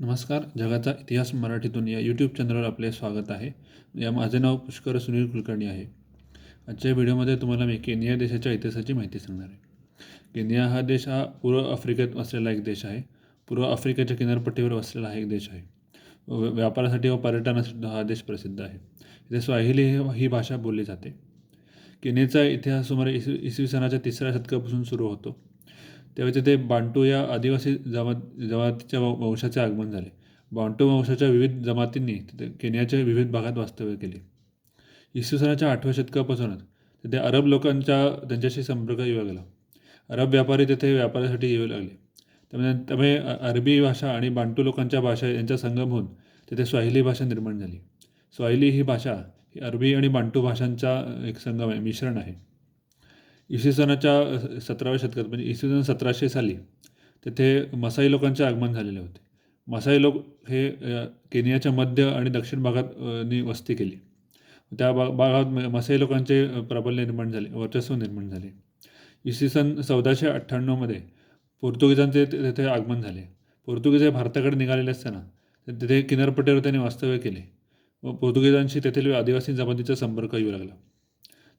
नमस्कार जगाचा इतिहास मराठीतून या यूट्यूब चॅनलवर आपले स्वागत आहे. या माझे नाव पुष्कर सुनील कुलकर्णी आहे. आजच्या व्हिडिओमध्ये तुम्हाला मी केनिया देशाच्या इतिहासाची माहिती सांगणार आहे. केनिया हा देश हा पूर्व आफ्रिकेत वसलेला एक देश आहे. पूर्व आफ्रिकेच्या किनारपट्टीवर वसलेला हा एक देश आहे. व- व्यापारासाठी व पर्यटनासाठी हा देश प्रसिद्ध आहे. इथे स्वाहिली ही भाषा बोलली जाते. केनियाचा इतिहास सुमारे इसवी इसवी सनाच्या तिसऱ्या शतकापासून सुरू होतो. तेव्हा तिथे बांटू या आदिवासी जमात जमातीच्या वंशाचे आगमन झाले. बांटू वंशाच्या विविध जमातींनी तिथे केनियाच्या विविध भागात वास्तव्य केले. इसवी सनाच्या आठव्या शतकापासूनच तिथे अरब लोकांच्या त्यांच्याशी संपर्क येऊ लागला. अरब व्यापारी तिथे व्यापारासाठी येऊ लागले. त्यामुळे त्यामुळे अरबी भाषा आणि बांटू लोकांच्या भाषा यांचा संगम होऊन तिथे स्वाहिली भाषा निर्माण झाली. स्वाहिली ही भाषा ही अरबी आणि बांटू भाषांचा एक संगम आहे मिश्रण आहे. इसवी सनाच्या सतराव्या शतकात म्हणजे इसवी सन सतराशे साली तेथे मसाई लोकांचे आगमन झालेले होते. मसाई लोक हे केनियाच्या मध्य आणि दक्षिण भागात नी वस्ती केली. त्या भा भागात म- मसाई लोकांचे प्राबल्य निर्माण झाले वर्चस्व निर्माण झाले. इसवी सन चौदाशे अठ्ठ्याण्णवमध्ये पोर्तुगीजांचे ते- तेथे आगमन झाले. पोर्तुगीज हे भारताकडे निघालेले असताना तिथे किनारपट्टीवर त्यांनी वास्तव्य केले. व पोर्तुगीजांशी तेथील आदिवासी जमातीचा संपर्क येऊ लागला.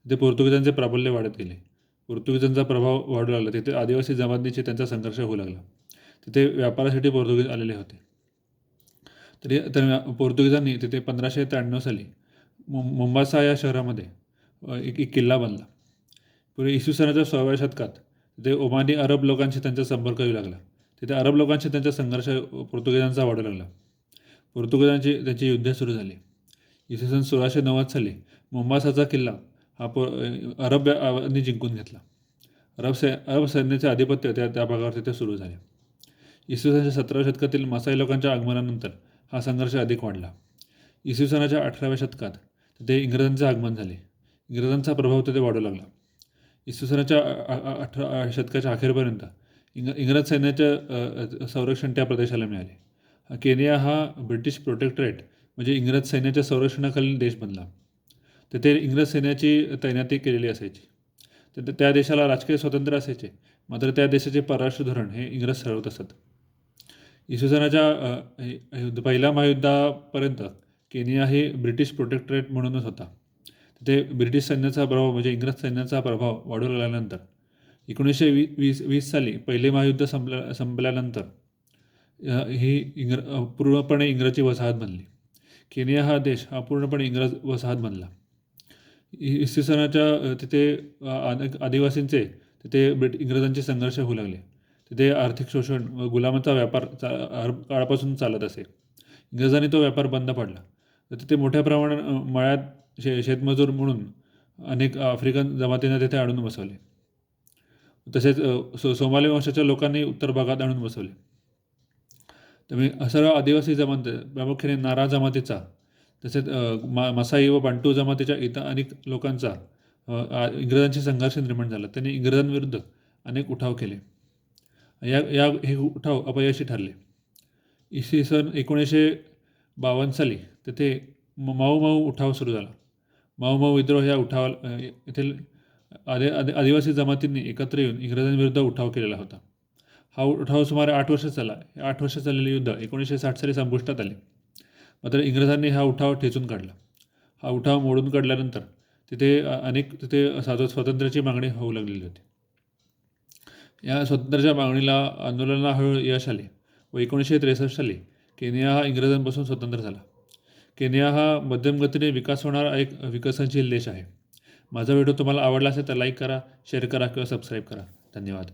तिथे पोर्तुगीजांचे प्राबल्य वाढत गेले. पोर्तुगीजांचा प्रभाव वाढू लागला. तिथे आदिवासी जमातींशी त्यांचा संघर्ष होऊ लागला. तिथे व्यापारासाठी पोर्तुगीज आलेले होते. तरी तर पोर्तुगीजांनी तिथे पंधराशे त्र्याण्णव साली मुंबासा या शहरामध्ये एक एक किल्ला बांधला. पुढे इसवी सनाच्या सोळाव्या शतकात तिथे ओमानी अरब लोकांशी त्यांचा संपर्क येऊ लागला. तिथे अरब लोकांशी त्यांचा संघर्ष पोर्तुगीजांचा वाढू लागला. पोर्तुगीजांची त्यांची युद्ध सुरू झाली. इसवी सन सोळाशे नव्वद साली मुंबासाचा किल्ला आपण अरब यांनी जिंकून घेतला. अरब सै अरब सैन्याचे आधिपत्य त्या त्या भागावर तिथे सुरू झाले. इसवी सनाच्या सतराव्या शतकातील मसाई लोकांच्या आगमनानंतर हा संघर्ष अधिक वाढला. इसवी सनाच्या अठराव्या शतकात तिथे इंग्रजांचे आगमन झाले. इंग्रजांचा प्रभाव तिथे वाढू लागला. इसवी सनाच्या अठरा शतकाच्या अखेरपर्यंत इंग इंग्रज सैन्याचं संरक्षण त्या प्रदेशाला मिळाले. केनिया हा ब्रिटिश प्रोटेक्टरेट म्हणजे इंग्रज सैन्याच्या संरक्षणाखालील देश बनला. तेथे इंग्रज सैन्याची तैनाती केलेली असायची. तर त्या देशाला राजकीय स्वातंत्र्य असायचे. मात्र त्या देशाचे परराष्ट्र धोरण हे इंग्रज ठरवत असत. इसवी सनाच्या युद्ध- पहिल्या महायुद्धापर्यंत केनिया हे ब्रिटिश प्रोटेक्टरेट म्हणूनच होता. तिथे ब्रिटिश सैन्याचा प्रभाव म्हणजे इंग्रज सैन्याचा प्रभाव वाढू लागल्यानंतर एकोणीसशे वी वीस वीस साली पहिले महायुद्ध संपल्या संपल्यानंतर ही इंग्र पूर्णपणे इंग्रजी वसाहत बनली. केनिया हा देश हा पूर्णपणे इंग्रज वसाहत बनला. इसवी सनाच्या तिथे अनेक आदिवासींचे तिथे ब्रिट इंग्रजांचे संघर्ष होऊ लागले. तिथे आर्थिक शोषण व गुलामाचा व्यापार चा काळापासून चालत असे. इंग्रजांनी तो व्यापार बंद पाडला. तर तिथे मोठ्या प्रमाणात मळ्यात शे शेतमजूर म्हणून अनेक आफ्रिकन जमातींना तिथे आणून बसवले. तसेच सो सोमाली वंशाच्या लोकांनी उत्तर भागात आणून बसवले. त्यामुळे सर्व आदिवासी जमात प्रामुख्याने नारा जमातीचा तसेच मा मसाई व बांटू जमातीच्या इतर अनेक लोकांचा इंग्रजांशी संघर्ष निर्माण झाला. त्यांनी इंग्रजांविरुद्ध अनेक उठाव केले. या या हे उठाव अपयशी ठरले. इसवी सन एकोणीसशे बावन्न साली तेथे म- माऊ माऊ उठाव सुरू झाला. माऊ माऊ विद्रोह या उठावा येथील आदि आदि आदिवासी जमातींनी एकत्र येऊन इंग्रजांविरुद्ध उठाव केलेला होता. हा उठाव सुमारे आठ वर्ष चालला हे आठ वर्ष चाललेले युद्ध एकोणीसशे साठ साली संपुष्टात आले. मात्र इंग्रजांनी हा उठाव ठेचून काढला. हा उठाव मोडून काढल्यानंतर तिथे अनेक तिथे साधो स्वातंत्र्याची मागणी होऊ लागलेली होती. या स्वातंत्र्याच्या मागणीला आंदोलनाला हळूहळू यश आले व एकोणीसशे त्रेसष्ट साली केनिया हा इंग्रजांपासून स्वतंत्र झाला. केनिया हा मध्यम गतीने विकास होणारा एक विकसनशील देश आहे. माझा व्हिडिओ तुम्हाला आवडला असेल तर लाईक करा शेअर करा किंवा सबस्क्राईब करा. धन्यवाद.